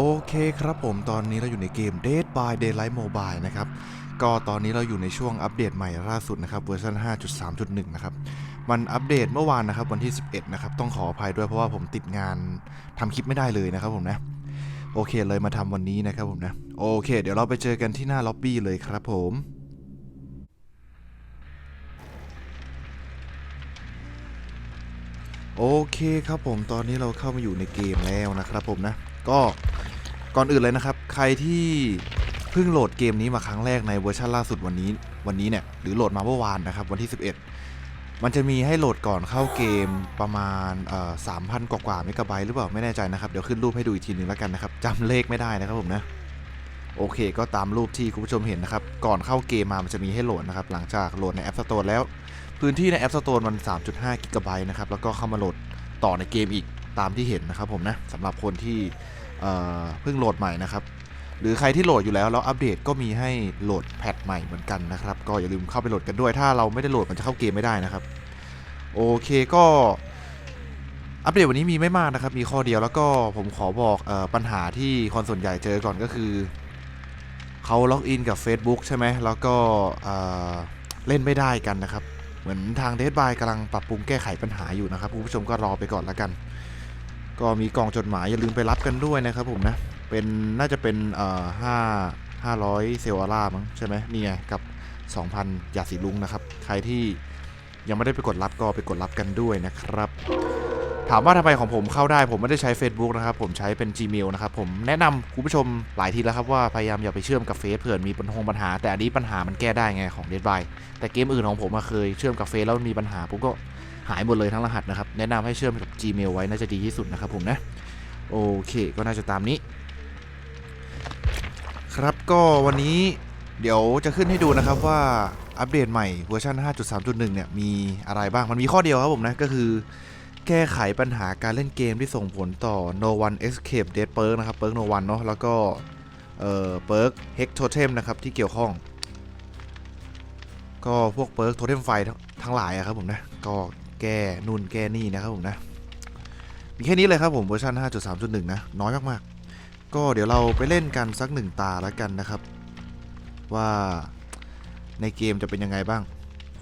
โอเคครับผมตอนนี้เราอยู่ในเกม Dead by Daylight Mobile นะครับ ก็ตอนนี้เราอยู่ในช่วงอัปเดตใหม่ล่าสุดนะครับเวอร์ชัน5.3.1 นะครับ มันอัปเดตเมื่อวานนะครับวันที่ 11 นะครับ ต้องขออภัยด้วยเพราะว่าผมติดงานทำคลิปไม่ได้เลยนะครับผมนะ โอเคเลยมาทำวันนี้นะครับผมนะ โอเค เดี๋ยวเราไปเจอกันที่หน้าล็อบบี้เลยครับผมโอเคครับผมตอนนี้เราเข้ามาอยู่ในเกมแล้วนะครับผมนะ ก็ก่อนอื่นเลยนะครับ ใครที่เพิ่งโหลดเกมนี้มาครั้งแรกในเวอร์ชันล่าสุดวันนี้วันนี้เนี่ยหรือโหลดมาเมื่อวานนะครับวันที่ 11 มันจะมีให้โหลดก่อนเข้าเกมประมาณสามพันกว่าๆเมกะไบต์หรือเปล่าไม่แน่ใจนะครับ เดี๋ยวขึ้นรูปให้ดูอีกทีหนึ่งแล้วกันนะครับจำเลขไม่ได้นะครับผมนะโอเคก็ตามรูปที่คุณผู้ชมเห็นนะครับ ก่อนเข้าเกมมามันจะมีให้โหลดนะครับ หลังจากโหลดใน App Store แล้ว พื้นที่ใน App Store มัน 3.5กิกะไบต์นะครับ แล้วก็เข้ามาโหลดต่อในเกมอีก ตามที่เห็นนะครับผมนะสำหรับคนที่เเพิ่งโหลดใหม่นะครับ หรือใครที่โหลดอยู่แล้วแล้วอัปเดตก็มีให้โหลดแพทใหม่เหมือนกันนะครับ ก็อย่าลืมเข้าไปโหลดกันด้วย ถ้าเราไม่ได้โหลดมันจะเข้าเกมไม่ได้นะครับ โอเคก็อัปเดตวันนี้มีไม่มากนะครับ มีข้อเดียวแล้วก็ผมขอบอกออปัญหาที่คนส่วนใหญ่เจอก่อนก็คือเขาล็อกอินกับ Facebook ใช่ไหมแล้วก็เเล่นไม่ได้กันนะครับ เหมือนทาง Dead by กำลังปรับปรุงแก้ไขปัญหาอยู่นะครับ คุณผู้ชมก็รอไปก่อนแล้วกัน ก็มีกล่องจดหมายอย่าลืมไปรับกันด้วยนะครับผมนะ เป็นน่าจะเป็นเอ่อห้าห้าร้อยเซลลาร่ามั้งใช่ไหมนี่ไงกับ 2,000 ยาสีลุงนะครับ ใครที่ยังไม่ได้ไปกดรับก็ไปกดรับกันด้วยนะครับ ถามว่าทำไมของผมเข้าได้ผมไม่ได้ใช้ Facebook นะครับ ผมใช้เป็น Gmail นะครับ ผมแนะนำคุณผู้ชมหลายทีแล้วครับว่าพยายามอย่าไปเชื่อมกับเฟซเผื่อมีปัญหาปัญหา แต่อันนี้ปัญหามันแก้ได้ไงของ Dead by แต่เกมอื่นของผมอะเคยเชื่อมกับเฟซแล้วมีปัญหาผมก็ หายหมดเลยทั้งรหัสนะครับ แนะนำให้เชื่อมกับ Gmail ไว้น่าจะดีที่สุดนะครับผมนะ โอเค ก็น่าจะตามนี้ ครับก็วันนี้เดี๋ยวจะขึ้นให้ดูนะครับว่าอัปเดตใหม่เวอร์ชัน5.3.1 เนี่ยมีอะไรบ้าง มันมีข้อเดียวครับผมนะ ก็คือแก้ไขปัญหาการเล่นเกมที่ส่งผลต่อ No One Escape Dead Perk นะครับ Perk No One เนาะแล้วก็เอ่อ Perk Hex Totem นะครับ ที่เกี่ยวข้อง ก็พวก Perk Totem ไฟทั้งทั้งหลายอะครับผมนะ ก็ แก้นู่นแก้นี่นะครับผมนะ มีแค่นี้เลยครับผมเวอร์ชัน5.3.1 นะ น้อยมากๆ ก็เดี๋ยวเราไปเล่นกันสักหนึ่งตาแล้วกันนะครับ ว่าในเกมจะเป็นยังไงบ้าง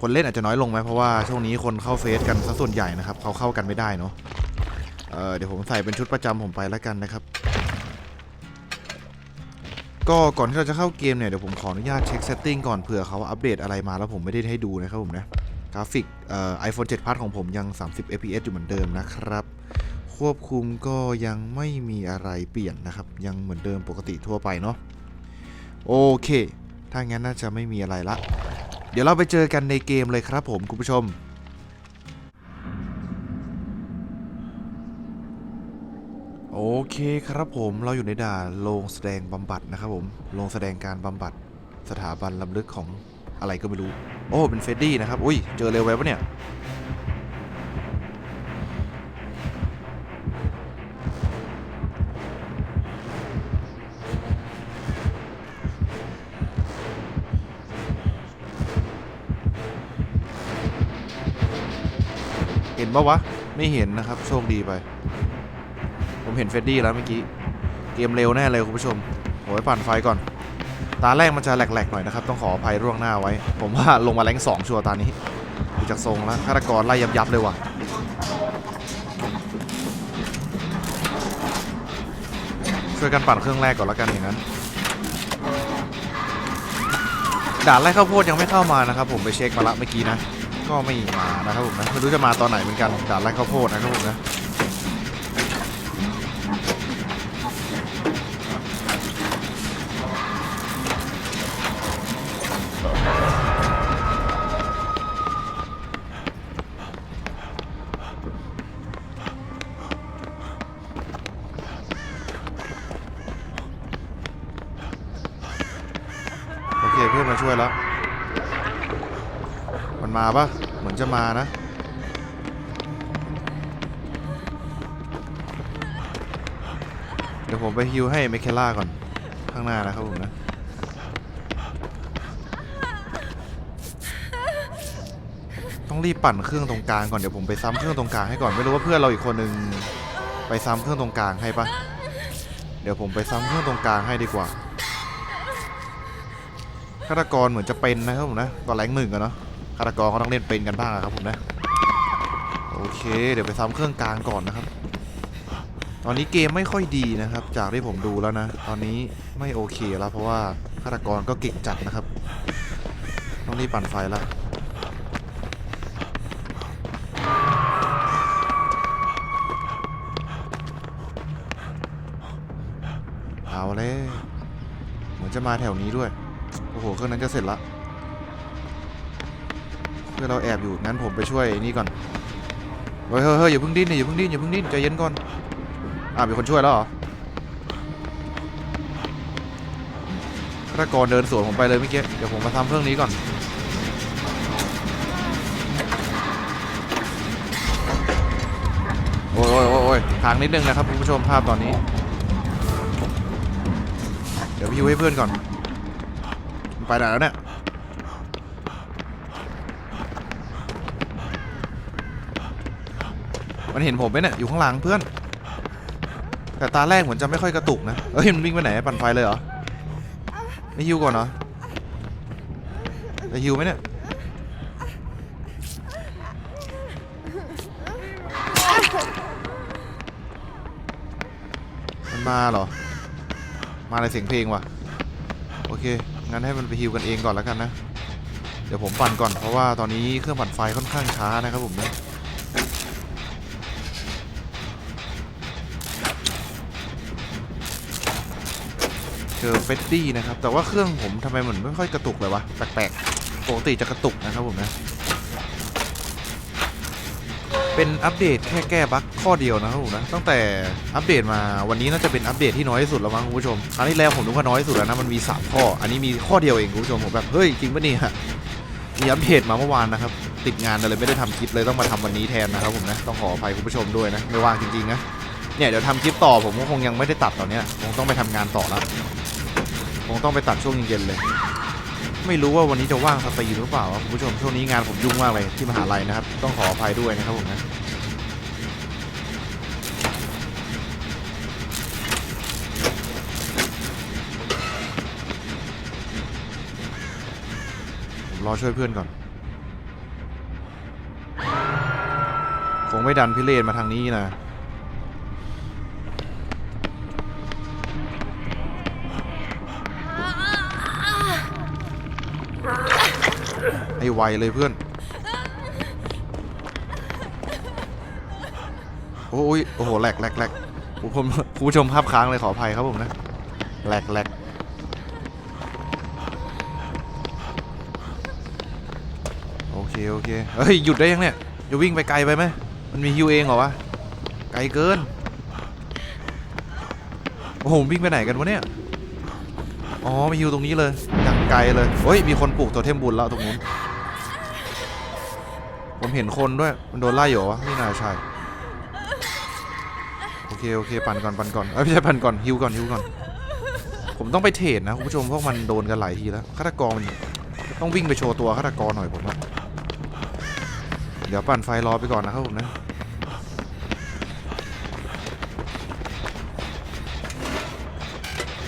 คนเล่นอาจจะน้อยลงไหมเพราะว่าช่วงนี้คนเข้าเฟซกันซะส่วนใหญ่นะครับเขาเข้ากันไม่ได้เนาะเเดี๋ยวผมใส่เป็นชุดประจำผมไปแล้วกันนะครับ ก็ก่อนที่เราจะเข้าเกมเนี่ยเดี๋ยวผมขออนุญาตเช็คเซตติ้งก่อนเผื่อเขาอัปเดตอะไรมาแล้วผมไม่ได้ให้ดูนะครับผมนะ ราฟิกเอ่อ iPhone 7 Plus ของผมยัง 30 fps อยู่เหมือนเดิมนะครับ ควบคุมก็ยังไม่มีอะไรเปลี่ยนนะครับ ยังเหมือนเดิมปกติทั่วไปเนาะโอเค ถ้างั้นน่าจะไม่มีอะไรละ เดี๋ยวเราไปเจอกันในเกมเลยครับผมคุณผู้ชมโอเคครับผมเราอยู่ในด่านโรงแสดงบำบัดนะครับผมโรงแสดงการบำบัดสถาบันลำลึกของ อะไรก็ไม่รู้ โอ้เป็นเฟดดี้นะครับ อุ้ย เจอเร็วไว้ปะเนี่ย เห็นปะวะ ไม่เห็นนะครับ โชคดีไป ผมเห็นเฟดดี้แล้วเมื่อกี้ เกมเร็วแน่เลยคุณผู้ชมโอ้ยปั่นไฟก่อน ตาแรกมันจะแหลกๆหน่อยนะครับ ต้องขออภัยร่วงหน้าไว้ ผมว่าลงมาแรงสองชัวร์ตานี้ดูจากทรงแล้วฆาตกรไล่ยับยับๆเลยว่ะช่วยกันปั่นเครื่องแรกก่อนแล้วกันอย่างนั้นด่านแรกข้าวโพดยังไม่เข้ามานะครับ ผมไปเช็คมาละเมื่อกี้นะ ก็ไม่มานะครับผมนะไม่รู้จะมาตอนไหนเหมือนกันด่านแรกข้าวโพดนะครับผมนะ โอเคเพื่อนมาช่วยแล้ว มันมา ปะเหมือนจะมานะเดี๋ยวผมไปฮิวให้เมคเคล่าก่อน ข้างหน้านะครับผมนะ ต้องรีบปั่นเครื่องตรงกลางก่อนเดี๋ยวผมไปซ้ำเครื่องตรงกลางให้ก่อนไม่รู้ว่าเพื่อนเราอีกคนหนึ่งไปซ้ำเครื่องตรงกลางให้ปะเดี๋ยวผมไปซ้ำเครื่องตรงกลางให้ดีกว่าฆาตกรเหมือนจะเป็นนะครับผมนะก็แรงหนึ่งอะเนาะ ฆาตกรก็ต้องเล่นเป็นกันบ้างครับผมนะ โอเค เดี๋ยวไปซ้ำเครื่องกลางก่อนนะครับ ตอนนี้เกมไม่ค่อยดีนะครับ จากที่ผมดูแล้วนะ ตอนนี้ไม่โอเคแล้วเพราะว่าฆาตกรก็เก่งจัดนะครับ ต้องรีบปั่นไฟแล้วเอาเลยเหมือนจะมาแถวนี้ด้วย โอ้โห เครื่องนั้นจะเสร็จละ เพื่อเราแอบอยู่งั้นผมไปช่วยนี่ก่อนเฮ้ยเฮ้ยเฮ้ยอย่าเพิ่งดิ้นอย่าเพิ่งดิ้นอย่าเพิ่งดิ้นใจเย็นก่อนอ่ามีคนช่วยแล้วเหรอฆาตกรเดินสวนผมไปเลยเมื่อกี้เดี๋ยวผมมาทำเครื่องนี้ก่อนโอ้ยโอ้ยโอ้ยทางนิดนึงนะครับคุณผู้ชมภาพตอนนี้ เดี๋ยวพี่ให้เพื่อนก่อน ไปไหนแล้วเนี่ย มันเห็นผมไหมเนี่ยอยู่ข้างหลังเพื่อน แต่ตาแรกเหมือนจะไม่ค่อยกระตุกนะเอ้ยมันวิ่งไปไหนปั่นไฟเลยเหรอไม่ฮิวก่อนเหรอจะฮิวไหมเนี่ยมันมาเหรอ มาในเสียงเพลงว่ะโอเคงั้นให้มันไปฮิวกันเองก่อนแล้วกันนะเดี๋ยวผมปั่นก่อนเพราะว่าตอนนี้เครื่องปั่นไฟค่อนข้างช้านะครับผมนะ อเฟดดี้นะครับ แต่ว่าเครื่องผมทำไมเหมือนไม่ค่อยกระตุกเลยวะ แปลกๆ ปกติจะกระตุกนะครับผมนะ เป็นอัปเดตแค่แก้บั๊กข้อเดียวนะครับผมนะ ตั้งแต่อัปเดตมาวันนี้น่าจะเป็นอัปเดตที่น้อยที่สุดแล้วมั้งคุณผู้ชม ครั้งที่แล้วผมนึกว่าน้อยที่สุดแล้วนะ มันมี 3 ข้อ อันนี้มีข้อเดียวเองคุณผู้ชม ผมแบบ เฮ้ย จริงปะเนี่ยมีอัปเดตมาเมื่อวานนะครับ ติดงานเลยไม่ได้ทำคลิปเลยต้องมาทำวันนี้แทนนะครับผมนะ ต้องขออภัยคุณผู้ชมด้วยนะ ไม่ว่างจริงๆนะเนี่ยเดี๋ยวทำคลิปต่อผมก็คงยังไม่ได้ตัดตอนนี้คงต้องไปทำงานต่อแล้ว คงต้องไปตัดช่วงเย็นๆเลย ไม่รู้ว่าวันนี้จะว่างสตรีมหรือเปล่าคุณผู้ชมช่วงนี้งานผมยุ่งมากเลยที่มหาลัยนะครับ ต้องขออภัยด้วยนะครับผมนะผมรอช่วยเพื่อนก่อน คงไม่ดันพิเรนมาทางนี้นะ ไอ้ไวเลยเพื่อน โอ้ยโอ้โหแหลกแหลกแหลกผมผู้ชมภาพค้างเลยขออภัยครับผมนะแหลกแหลกโอเคโอเคเฮ้ยหยุดได้ยังเนี่ยจะวิ่งไปไกลไปไหมมันมีฮิวเองเหรอวะไกลเกินโอ้โหวิ่งไปไหนกันวะเนี่ยอ๋อมีฮิวตรงนี้เลยอย่างไกลเลยเฮ้ยมีคนปลูกตัวเทมบุญแล้วตรงนู้น ผมเห็นคนด้วย มันโดนไล่อยู่เหรอวะไม่น่าใช่โอเคโอเคปั่นก่อนปั่นก่อนเอ้ยไม่ใช่ปั่นก่อนฮิวก่อนฮิวก่อน ผมต้องไปเทรดนะคุณผู้ชมเพราะมันโดนกันหลายทีแล้วฆาตกรมันต้องวิ่งไปโชว์ตัวฆาตกรหน่อยผมว่าเดี๋ยวปั่นไฟรอไปก่อนนะครับผมนะ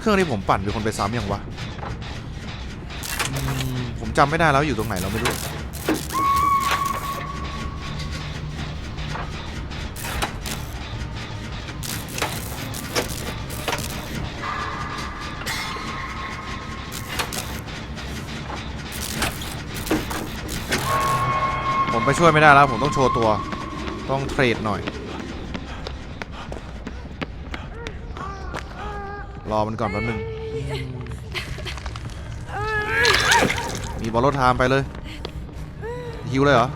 เครื่องที่ผมปั่นมีคนไปซ้ำยังวะ ผมจำไม่ได้แล้วอยู่ตรงไหนเราไม่รู้ ผมไปช่วยไม่ได้แล้ว ผมต้องโชว์ตัว ต้องเทรดหน่อย รอมันก่อนแป๊บนึง มีบอลรถทามไปเลยฮิวเลยเหรอ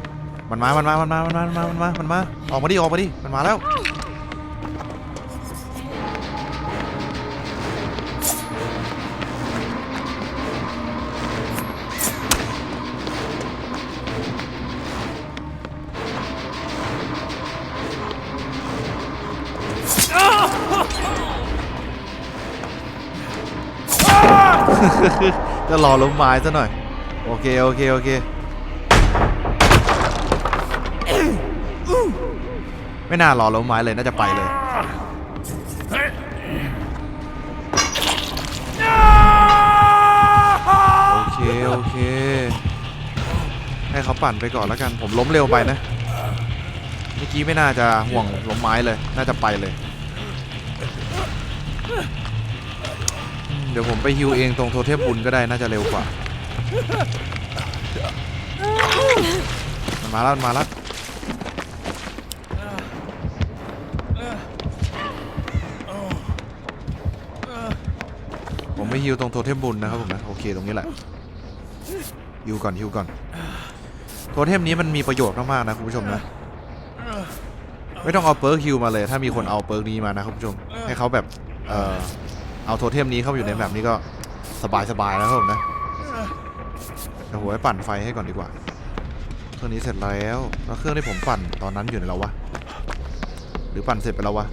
มันมา มันมา มันมา มันมา มันมา มันมามันมาออกมาดิ ออกมาดิ มันมาแล้ว ก็รอล้มไม้ซะหน่อย โอเค โอเค โอเค ไม่น่ารอล้มไม้เลย น่าจะไปเลย โอเค โอเค ให้เขาปั่นไปก่อนแล้วกัน ผมล้มเร็วไปนะ เมื่อกี้ไม่น่าจะห่วงล้มไม้เลย น่าจะไปเลย เดี๋ยวผมไปฮิวเองตรงโทเทมบุญก็ได้น่าจะเร็วกว่า มันมาแล้วมันมาแล้วผมไม่ฮิวตรงโทเทมบุญนะครับผมนะโอเคตรงนี้แหละฮิวก่อนฮิวก่อนโทเทมนี้มันมีประโยชน์มากๆนะคุณผู้ชมนะไม่ต้องเอาเปิร์กฮิวมาเลย ถ้ามีคนเอาเปิร์กนี้มานะคุณผู้ชมให้เขาแบบเอ่อ เอาโทเทมนี้เข้าไปอยู่ในแบบนี้ก็สบายๆแล้วครับผมนะเดี๋ยวผมไปปั่นไฟให้ก่อนดีกว่า เครื่องนี้เสร็จแล้ว แล้วเครื่องที่ผมปั่นตอนนั้นอยู่ในเราวะ หรือปั่นเสร็จไปแล้ววะ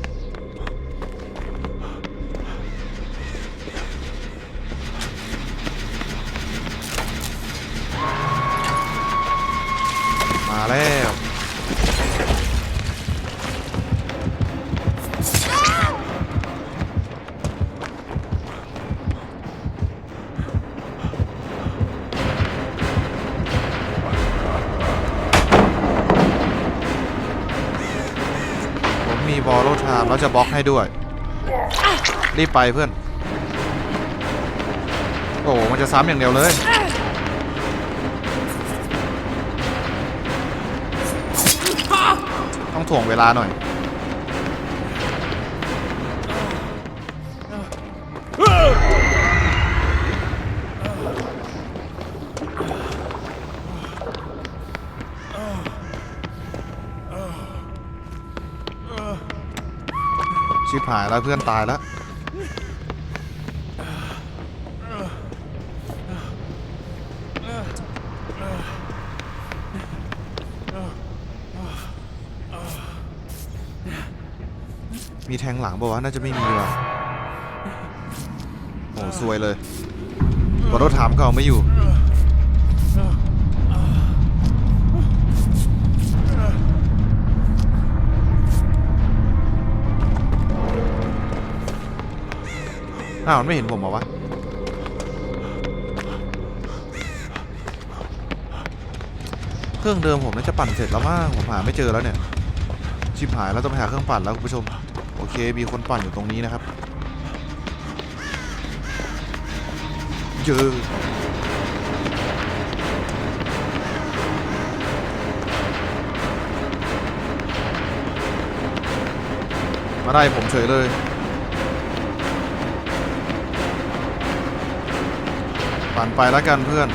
อลโลไทม์แล้วจะบล็อกให้ด้วย รีบไปเพื่อน โอ้โหมันจะซ้ำอย่างเดียวเลยต้องถ่วงเวลาหน่อย ชิบหายแล้วเพื่อนตายแล้วมีแทงหลังบอกว่าวะน่าจะไม่มีว่ะโอ้ซวยเลยบอรถถามก็เอาไม่อยู่ อ้าวมันไม่เห็นผมเหรอวะเครื่องเดิมผมน่าจะปั่นเสร็จแล้วมั้งผมหาไม่เจอแล้วเนี่ยชิบหายแล้วต้องไปหาเครื่องปั่นแล้วคุณผู้ชมโอเคมีคนปั่นอยู่ตรงนี้นะครับเจอมาได้ผมเฉยเลย ปั่นไปแล้วกันเพื่อน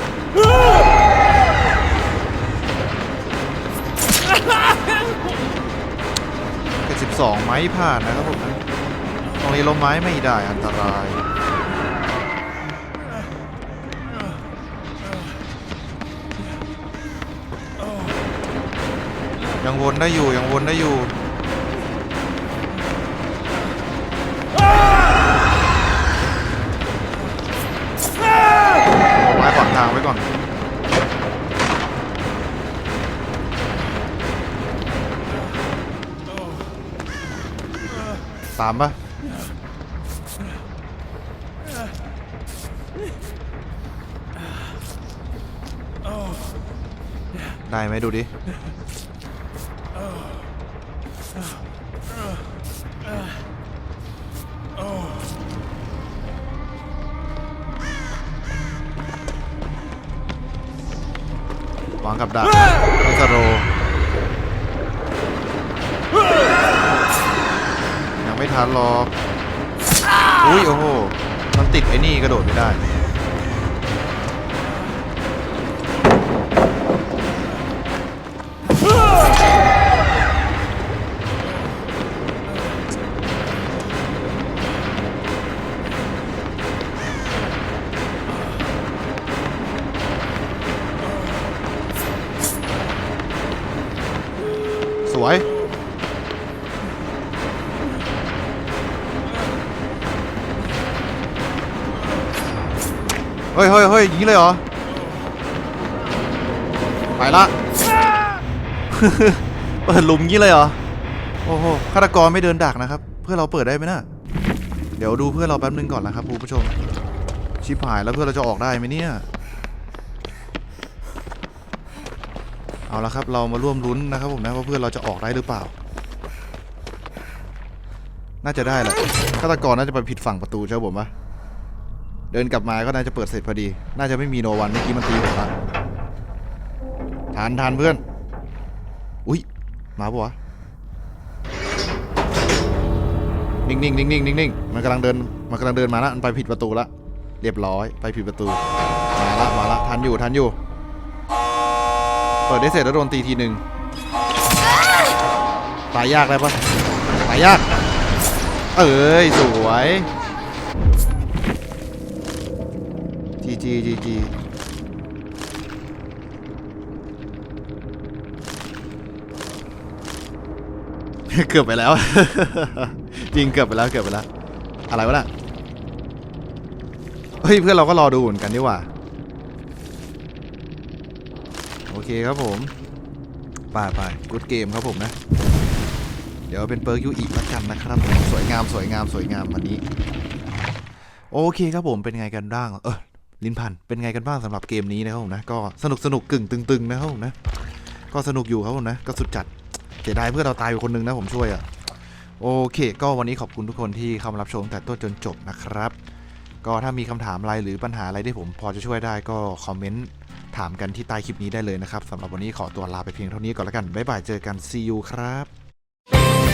แค่สิบสองไม้ผ่านนะครับผมตรงนี้ลมไม้ไม่ได้อันตราย ยังวนได้อยู่ยังวนได้อยู่ ตามปะได้ไหมดูดิ วางกับดักไม่สโร ไม่ทันหรอก อุ้ยโอ้โห มันติดไอ้นี่กระโดดไม่ได้ สวย ฮ้ยเฮ้ยเฮ้ยอย่างนี้เลยเหรอ ไปละ เปิดหลุมงี้เลยเหรอ โอ้โหฆาตกรไม่เดินดักนะครับ เพื่อเราเปิดได้ไหมนะเดี๋ยวดูเพื่อเราแป๊บนึงก่อนนะครับผู้ชม ชิบหายแล้วเพื่อเราจะออกได้ไหมเนี่ย เอาละครับเรามาร่วมลุ้นนะครับผมนะว่าเพื่อเราจะออกได้หรือเปล่า น่าจะได้แหละฆาตกรน่าจะไปผิดฝั่งประตูใช่ไหมผมว่า เดินกลับมาก็น่าจะเปิดเสร็จพอดี น่าจะไม่มีโนวันเมื่อกี้มันตีผมละทานทานเพื่อน อุ้ยมาปะวะ นิ่งๆนิ่งๆนิ่งๆนิ่งๆมันกำลังเดิน มันกำลังเดินมาละมันไปผิดประตูละ เรียบร้อย ไปผิดประตู มาละ มาละ ทันอยู่ ทันอยู่ เปิดได้เสร็จแล้วโดนตีทีหนึ่งตายยากได้ปะตายยาก เอ้ย สวย จีจีจีจีเกือบไปแล้ว จริงเกือบไปแล้วเกือบไปแล้ว อะไรวะน่ะ เฮ้ย เพื่อนเราก็รอดูเหมือนกันดีกว่า โอเคครับผมไป่าไปกูดเกมครับผมนะ เดี๋ยวเป็นเปิร์กยูอีกแล้วกันนะครับ สวยงามสวยงามสวยงามวันนี้ โอเคครับผมเป็นไงกันบ้าง เออ ลิ้นพันเป็นไงกันบ้างสำหรับเกมนี้นะครับผมนะก็สนุกสนุกกึ่งตึงๆนะครับผมนะก็สนุกอยู่ครับผมนะก็สุดจัดเสียดายเพื่อนเราตายไปคนนึงนะผมช่วยอะโอเค ก็วันนี้ขอบคุณทุกคนที่เข้ามารับชมตั้งแต่ต้นจนจบนะครับ ก็ถ้ามีคำถามอะไรหรือปัญหาอะไรที่ผมพอจะช่วยได้ก็คอมเมนต์ถามกันที่ใต้คลิปนี้ได้เลยนะครับสำหรับวันนี้ขอตัวลาไปเพียงเท่านี้ก่อนแล้วกันบ๊ายบายเจอกัน see you ครับ